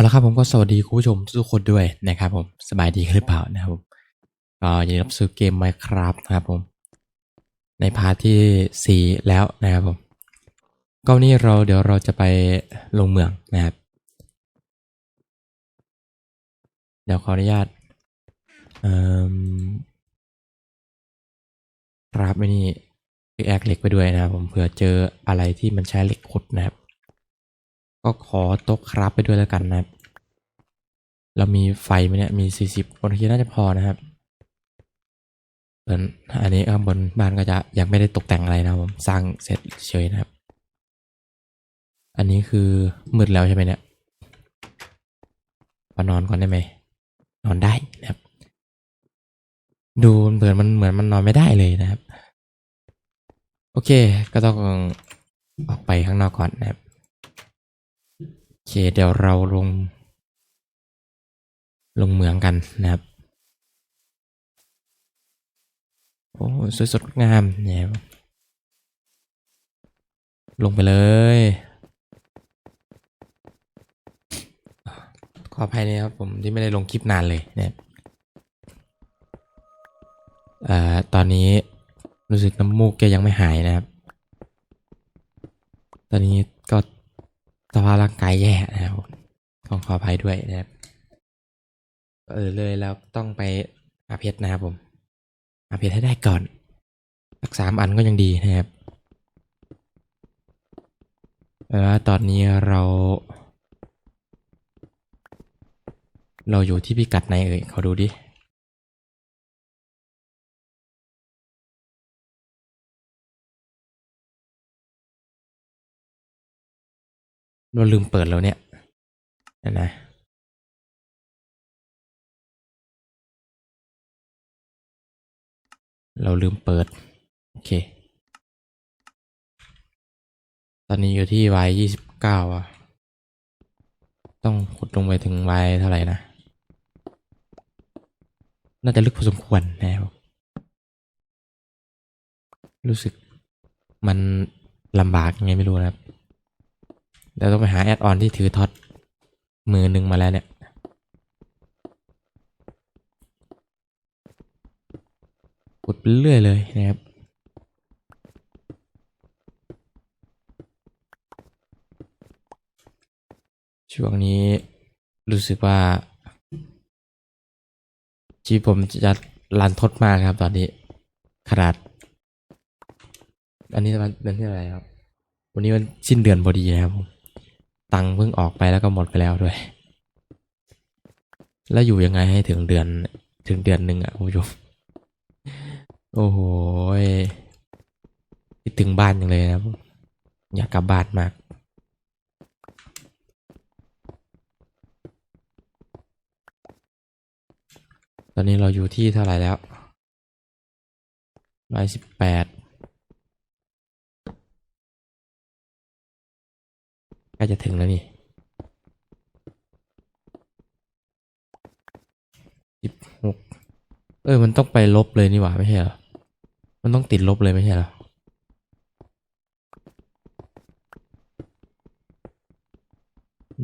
เอาละครับผมก็สวัสดีคุณผู้ชมทุกคนด้วยนะครับผมสบายดีกันหรือเปล่านะครับผมก็ยินดีรับสู่เกม Minecraft นะครับผม ในพาร์ทที่ 4 แล้วนะครับผมก็นี้เราเดี๋ยวเราจะไปลงเมืองนะครับ เดี๋ยวขออนุญาตเอ่อครับไม่นี่แอคเหล็กไปด้วยนะครับผมเผื่อเจออะไรที่มันใช้เหล็กขุดนะครับก็ขอโต๊ะครับไปด้วยแล้วกันนะครับ เรามีไฟไหมเนี่ย มีสี่สิบคนคิดน่าจะพอนะครับส่วนอันนี้ข้างบนบ้านก็จะยังไม่ได้ตกแต่งอะไรนะผมสร้างเสร็จเฉยนะครับ อันนี้คือมืดแล้วใช่ไหมเนี่ยมานอนก่อนได้ไหม นอนได้นะครับ ดูเหมือนมันเหมือนมันนอนไม่ได้เลยนะครับ โอเค ก็ต้องออกไปข้างนอกก่อนนะครับ โอเค เดี๋ยวเราลง ลงเมืองกันนะครับโอ้สวยสดงามเนี่ยลงไปเลย ขออภัยนะครับผมที่ไม่ได้ลงคลิปนานเลยเนะครับเอ่อตอนนี้รู้สึกน้ำมูกแกยังไม่หายนะครับ ตอนนี้ก็สภาพร่างกายแย่นะครับขอขออภัยด้วยนะครับ เออเลยแล้วต้องไปหาเพชรนะครับผมหาเพชรให้ได้ก่อนสักสามอันก็ยังดีนะครับเออตอนนี้เรา เราอยู่ที่พิกัดไหนเอ่ยขอดูดิเราลืมเปิดแล้วเนี่ยนะ เราลืมเปิด โอเค ตอนนี้อยู่ที่ y ยี่สิบเก้าอะ ต้องขุดลงไปถึง y เท่าไหร่นะ น่าจะลึกพอสมควรนะครับ รู้สึกมันลำบากยังไงไม่รู้นะครับเดี๋ยวต้องไปหาแอดออนที่ถือท็อตมือหนึ่งมาแล้วเนี่ย ก ดไปเรื่อยเลยนะครับช่วงนี้รู้สึกว่าชีวิตผมจะรันทดมากครับ ตอนนี้ขนาด อันนี้มันเดือนที่อะไรครับ วันนี้มันสิ้นเดือนพอดีนะครับผมตังค์เพิ่งออกไปแล้วก็หมดไปแล้วด้วย แล้วอยู่ยังไงให้ถึงเดือนถึงเดือนหนึ่งอะคุณผู้ชม โอ้โหคิดถึงบ้านจังเลยนะอยากกลับบ้านมากตอนนี้เราอยู่ที่เท่าไหร่แล้วร้อยสิบแปดใกล้จะถึงแล้วนี่สิบหกเออมันต้องไปลบเลยนี่หว่าไม่ใช่เหรอ มันต้องติดลบเลยไม่ใช่หรอ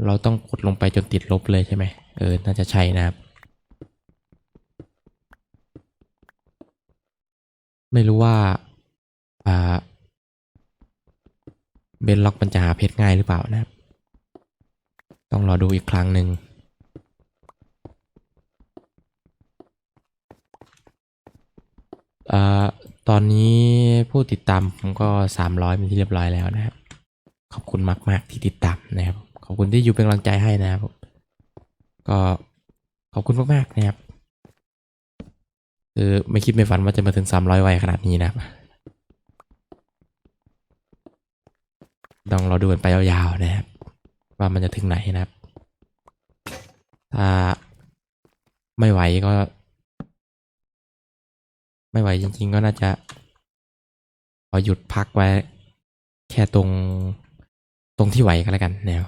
เราต้องกดลงไปจนติดลบเลยใช่ไหมเออ น่าจะใช่นะครับ ไม่รู้ว่า อ่า เบนล็อกมันจะหาเพชรง่ายหรือเปล่านะครับ ต้องรอดูอีกครั้งหนึ่ง อ่าต อนนี้ผู้ติดตามผมก็สามร้อยเป็นที่เรียบร้อยแล้วนะครับ ขอบคุณมาก ๆ ที่ติดตามนะครับ ขอบคุณที่อยู่เป็นกำลังใจให้นะครับก็ขอบคุณมาก ๆ นะครับคือไม่คิดไม่ฝันว่าจะมาถึงสามร้อยไวขนาดนี้นะครับต้องเราดูกันไปยาวๆนะครับ ว่ามันจะถึงไหนนะครับ ถ้าไม่ไหวก็ ไม่ไหวจริง ๆ ก็น่าจะขอหยุดพักไว้ แค่ตรง ตรงที่ไหวก็แล้วกันแนว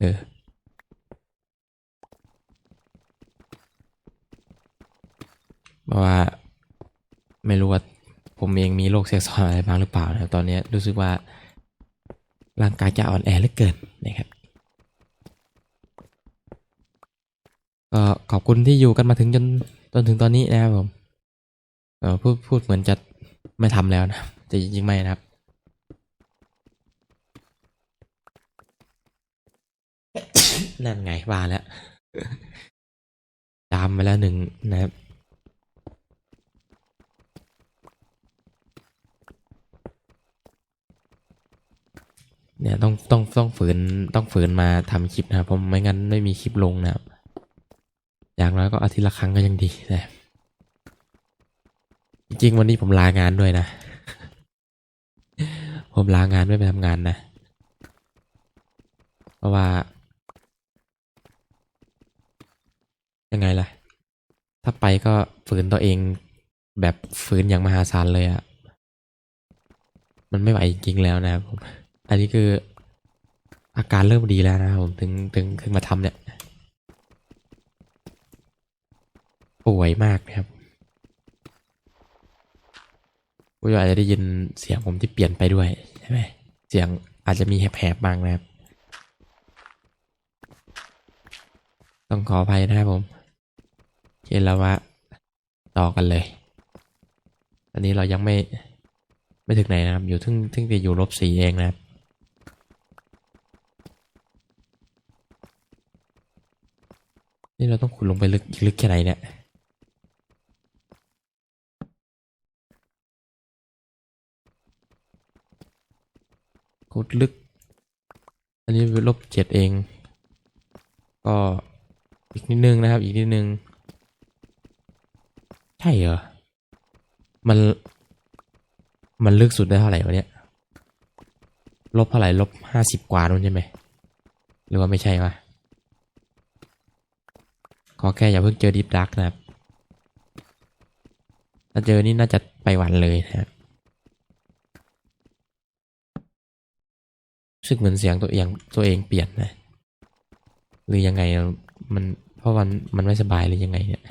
เออเพราะว่า ไม่รู้ว่าผมเองมีโรคแทรกซ้อนอะไรบ้างหรือเปล่านะตอนนี้รู้สึกว่า ร่างกายจะอ่อนแอเหลือเกินนะครับขอบคุณที่อยู่กันมาถึงจนจนถึงตอนนี้นะครับผม เออพูดพูดเหมือนจะไม่ทำแล้วนะแต่จริงๆไม่นะครับ นั่นไงว่าแล้วจามไปแล้วหนึ่งนะครับเนี่ยต้องต้องต้องฝืนต้องฝืนมาทำคลิปนะครับเพราะไม่งั้นไม่มีคลิปลงนะครับ อย่างน้อยก็อาทิตย์ละครั้งก็ยังดีนะครับ จริงๆวันนี้ผมลางานด้วยนะ ผมลางานไม่ไปทำงานนะ เพราะว่า ยังไงล่ะ ถ้าไปก็ฝืนตัวเองแบบฝืนอย่างมหาศาลเลยอะมันไม่ไหวจริงๆแล้วนะครับผม อันนี้คืออาการเริ่มดีแล้วนะครับผมถึงถึงถึงมาทำเนี่ย ป่วยมากนะครับ ผู้ชมอาจจะได้ยินเสียงผมที่เปลี่ยนไปด้วยใช่ไหมเสียงอาจจะมีแหบๆบ้างนะครับ ต้องขออภัยนะครับผมเคแล้วว่าต่อกันเลย อันนี้เรายังไม่ไม่ถึงไหนนะครับ อยู่ทึ่งทึ่งจะอยู่ลบสี่เองนะครับนี่เราต้องขุดลงไปลึกลึกแค่ไหนเนี่ย ขุดลึก อันนี้ลบเจ็ดเอง ก็อีกนิดนึงนะครับ อีกนิดนึง ใช่เหรอ มัน มันลึกสุดได้เท่าไหร่วะเนี่ย ลบเท่าไหร่ลบห้าสิบกว่านู่นใช่ไหม หรือว่าไม่ใช่วะขอแค่อย่าเพิ่งเจอดิฟดักนะครับ ถ้าเจอนี่น่าจะไปหวันเลยนะครับรู้ สึกเหมือนเสียงตัวเองตัวเองเปลี่ยนนะหรือยังไงมันเพราะมันมันไม่สบายหรือยังไงเนี่ย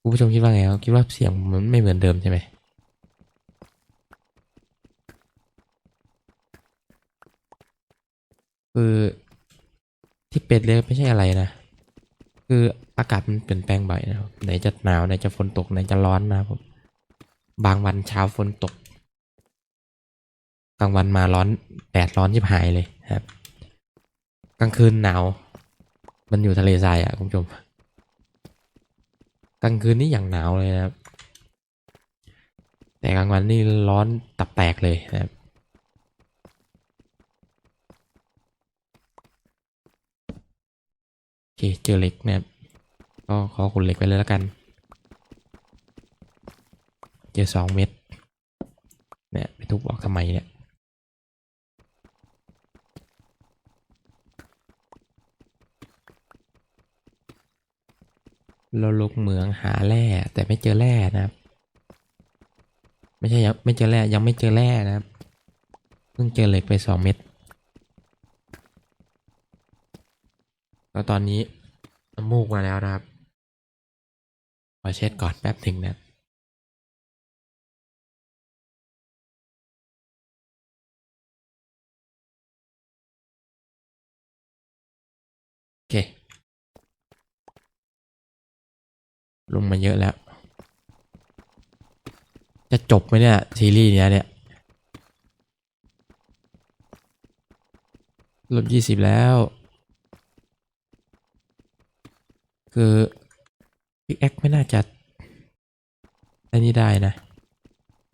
คุณผู้ชมคิดว่าไงครับคิดว่าเสียงมันไม่เหมือนเดิมใช่ไหมคือที่เป็ดเลยไม่ใช่อะไรนะ คืออากาศมันเปลี่ยนแปลงบ่อยนะครับไหนจะหนาวไหนจะฝนตกไหนจะร้อนนะครับบางวันเช้าฝนตก กลางวันมาร้อนแดดร้อนยิบหายเลยครับ กลางคืนหนาว มันอยู่ทะเลทรายอะคุณผู้ชมกลางคืนนี่อย่างหนาวเลยนะครับ แต่กลางวันนี่ร้อนตับแตกเลยนะครับโอเคเจอเหล็กนะครับก็ขอขุดเหล็กไปเลยแล้วกัน เจอสองเม็ดเนี่ยไปทุบออกทำไมเนี่ย เราลงเหมืองหาแร่แต่ไม่เจอแร่นะครับ ไม่ใช่ยังไม่เจอแร่ยังไม่เจอแร่นะครับเพิ่งเจอเหล็กไปสองเม็ดแล้วตอนนี้น้ำมูกมาแล้วนะครับขอเช็ดก่อนแป๊บหนึ่งนะ ลงมาเยอะแล้ว จะจบไหมเนี่ย ซีรีส์เนี้ยเนี่ยลดยี่สิบแล้ว คือพิกแอคไม่น่าจะอันนี้ได้นะ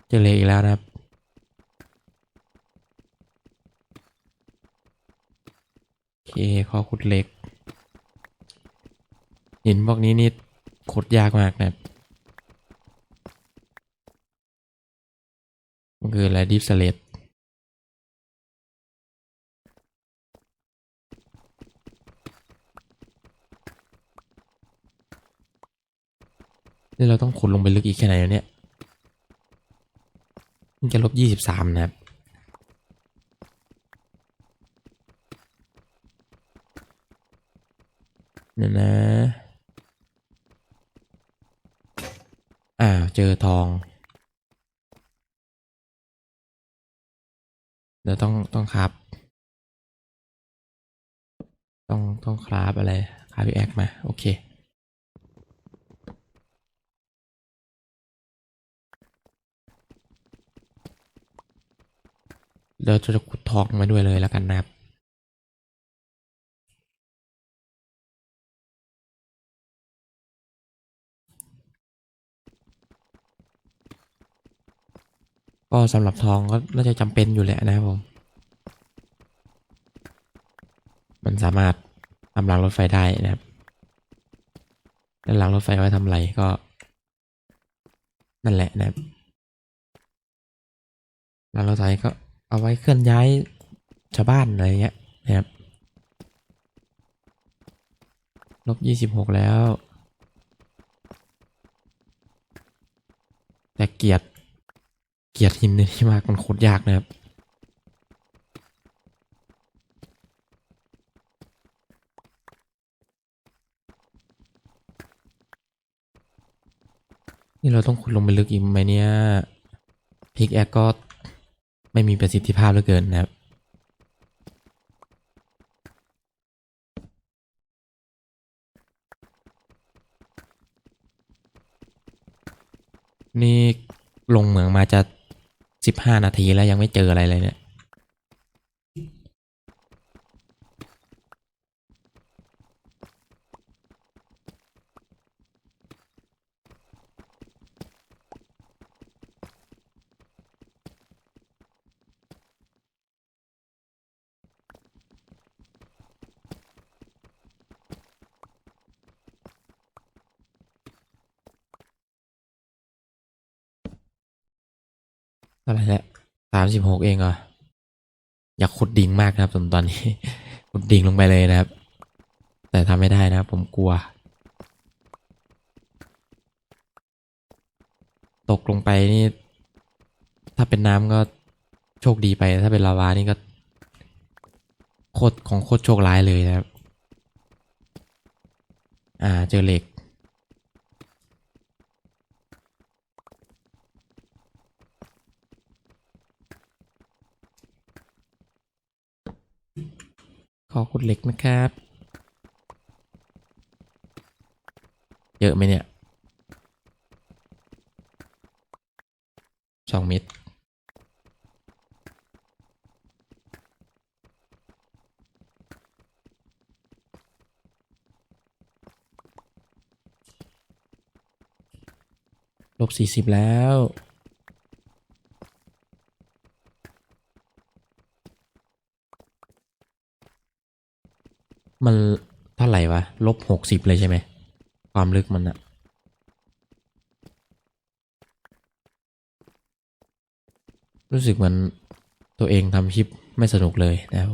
เจะเลยอีกแล้วนะครับ โอเค ขอขุดเหล็ก หินพวกนี้นี่ ขุดยากมากนะครับมันคืออะไรดิฟสเลตนี่เราต้องขุดลงไปลึกอีกแค่ไหนเนี่ยมันจะลบยี่สิบสามนะครับ เดี๋ยวนะ อ้าวเจอทองเดี๋ยวต้องต้องครับ ต้องต้องคราฟอะไรหาพิกแอคมา โอเคเดี๋ยวจะขุดทองมาด้วยเลยแล้วกันนะครับ ก็สำหรับทองก็น่าจะจำเป็นอยู่แหละนะครับผม มันสามารถทำรางรถไฟได้นะครับแล้วรางรถไฟไว้ทำอะไรก็ นั่นแหละนะครับรางรถไฟก็เอาไว้เคลื่อนย้ายชาวบ้านอะไรเงี้ยนะครับลบยี่สิบหกแล้ว แต่เกียรติ เกียรติหินนี่มากมันโคตรยากนะครับนี่เราต้องขุดลงไปลึกอีกไหมเนี่ยพิกแอคก็ไม่มีประสิทธิภาพเหลือเกินนะครับ 15 นาทีแล้วยังไม่เจออะไรเลยเนี่ย อะไรแหละสามสิบหกเองเหรออยากขุดดิ่งมากนะครับผมตอนนี้ ขุดดิ่งลงไปเลยนะครับ แต่ทำไม่ได้นะครับผมกลัว ตกลงไปนี่ ถ้าเป็นน้ำก็โชคดีไป ถ้าเป็นลาวานี่ก็โคตรของโคตรโชคร้ายเลยนะครับ อ่าเจอเหล็ก ขอขุดเหล็กนะครับ เยอะไหมเนี่ยสองเม็ดลบสี่สิบแล้ว มันเท่าไหร่วะ ลบหกสิบเลยใช่ไหม ความลึกมันอะรู้สึกมือนตัวเองทำคลิปไม่สนุกเลยนะครับ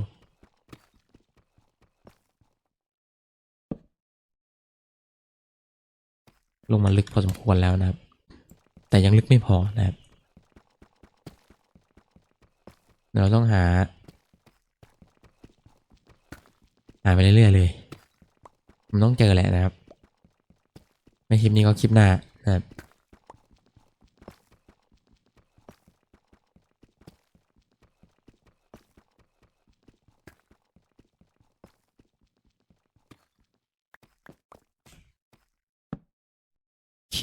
ลงมาลึกพอสมควรแล้วนะครับ แต่ยังลึกไม่พอนะครับ เราต้องหา หาไปเรื่อยๆเลยผมต้องเจอแหละนะครับ ไม่คลิปนี้ก็คลิปหน้านะครับโอเค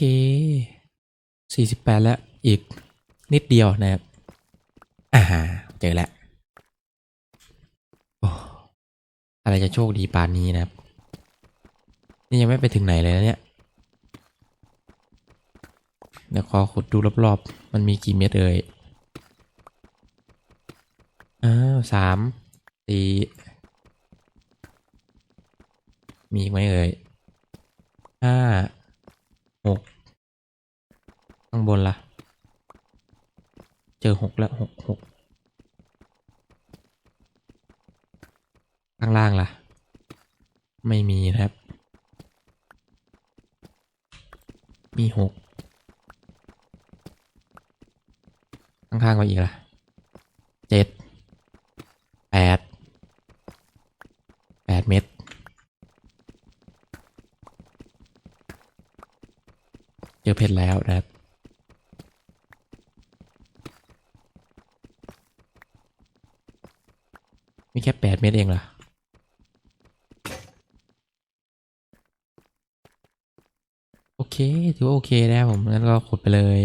สี่สิบแปดแล้ว อีกนิดเดียวนะครับ อ่า เจอแล้ว โอ้ อะไรจะโชคดีปานนี้นะครับ นี่ยังไม่ไปถึงไหนเลยนะเนี่ยเดี๋ยวขอขุดดูรอบๆ มันมีกี่เม็ดเอ่ย อ้าวสามสี่มีอีกไหมเอ่ยห้าหกข้างบนล่ะ เจอหกแล้วหกหก ข้างล่างล่ะ ไม่มีนะครับ มีหกข้างๆก็อีกล่ะเจ็ดแปดแปดเม็ดเจอเพชรแล้วนะครับมีแค่แปดเม็ดเองเหรอ ถือว่าโอเคนะครับผมงั้นก็ขุดไปเลย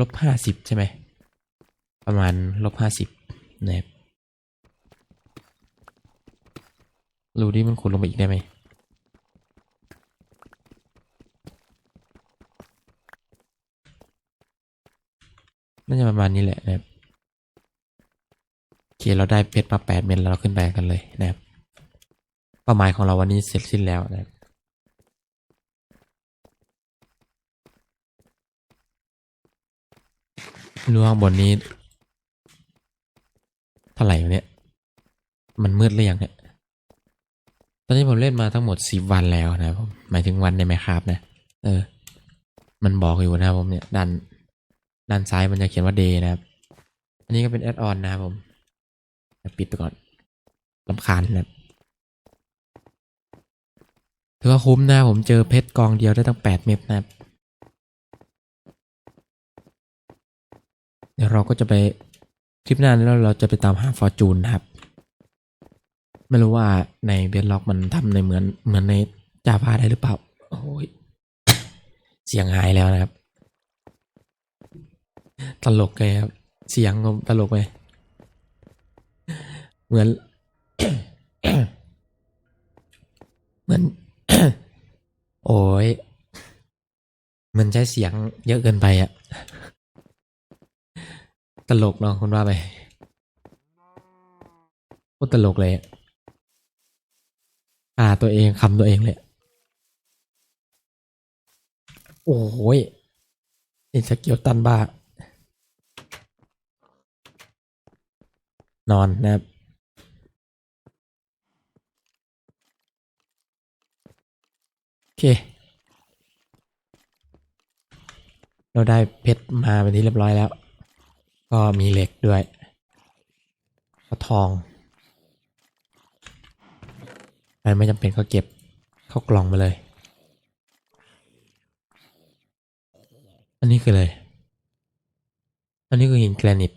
ลบห้าสิบใช่ไหม ประมาณลบห้าสิบนะครับรูนี้มันขุดลงไปอีกได้ไหม น่าจะ ประมาณนี้แหละนะครับโอเคเราได้เพชรมาแปดเม็ดแล้วเราขึ้นไปกันเลยนะครับเป้าหมายของเราวันนี้เสร็จสิ้นแล้วนะครับรู้ข้างบนนี้เท่าไหร่เนี่ย มันมืดหรือยังเนี่ย ตอนนี้ผมเล่นมาทั้งหมดสิบวันแล้วนะครับผมหมายถึงวันในไหมครับนะ เออ มันบอกอยู่นะครับผมเนี่ยด้าน ด้านซ้ายมันจะเขียนว่า day นะครับ อันนี้ก็เป็นแอดออนนะครับผม ปิดไปก่อนลำคาญนะครับถือว่าคุ้มนะผมเจอเพชรกองเดียวได้ตั้งแปดเม็ดนะครับ เดี๋ยวเราก็จะไปคลิปหน้านี้เราจะไปตามหาฟอร์จูนนะครับ ไม่รู้ว่าในเบนล็อกมันทำในเหมือนเหมือนในจาพาได้หรือเปล่า โอ้ย เสียงหายแล้วนะครับ ตลกเลยครับ เสียงก็ตลกเลยเหมือน เหมือน โอ้ย มันใช้เสียงเยอะเกินไปอะตลกเนาะคุณว่าไปโคตรตลกเลยอ่าตัวเองคำตัวเองเลย โอ้ยนี่สกิลตันบ้า นอนนะครับโอเค เราได้เพชรมาเป็นที่เรียบร้อยแล้ว ก็มีเหล็กด้วยก็ทองอะไรไม่จำเป็นก็เก็บเข้ากล่องมาเลย อันนี้คือเลย อันนี้คือหินแกรนิต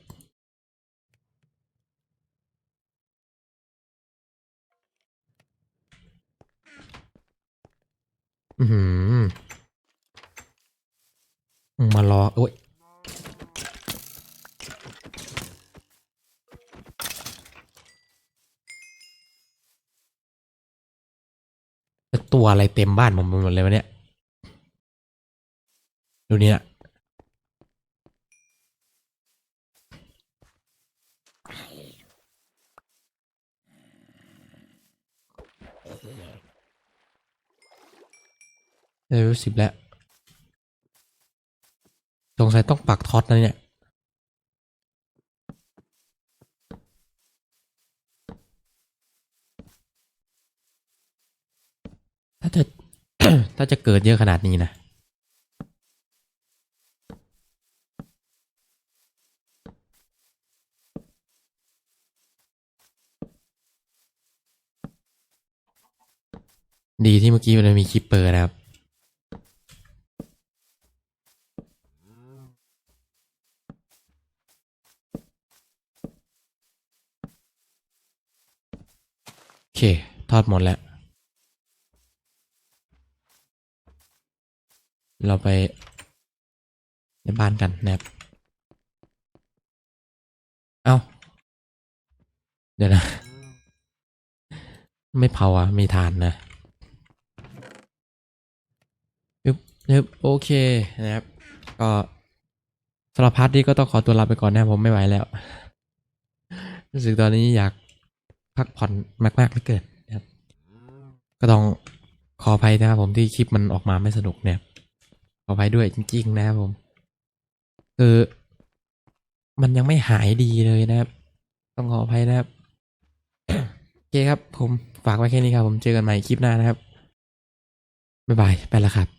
อืมมารอ โอ้ย ตัวอะไรเต็มบ้านผมหมดเลยวะเนี่ย ดูนี่ย เลเวลสิบแล้ว สงสัยต้องปักท็อตนะเนี่ย ถ้าจะ ถ้าจะเกิดเยอะขนาดนี้นะดีที่เมื่อกี้มันมีคิปเปอร์นะครับ โอเค ท อดหมดแล้ว เราไปในบ้านกันนะครับ เอา้า เดี๋ยวนะ ไม่เผาอะ มีทานนะยึบยึบโอเคนะครับ ก็สำหรับพาร์ทนี้ก็ต้องขอตัวลาไปก่อนนะผมไม่ไหวแล้ว รู้สึกตอนนี้อยากพักผ่อนมากๆเหลือเกิน ก็ต้องขออภัยนะครับผมที่คลิปมันออกมาไม่สนุกเนี่ย ขออภัยด้วยจริง ๆ นะครับผม คือมันยังไม่หายดีเลยนะครับ ต้องขออภัยนะครับโอเคครับ ผมฝากไว้แค่นี้ครับ ผมเจอกันใหม่คลิปหน้านะครับ บ๊ายบาย ไปแล้วครับ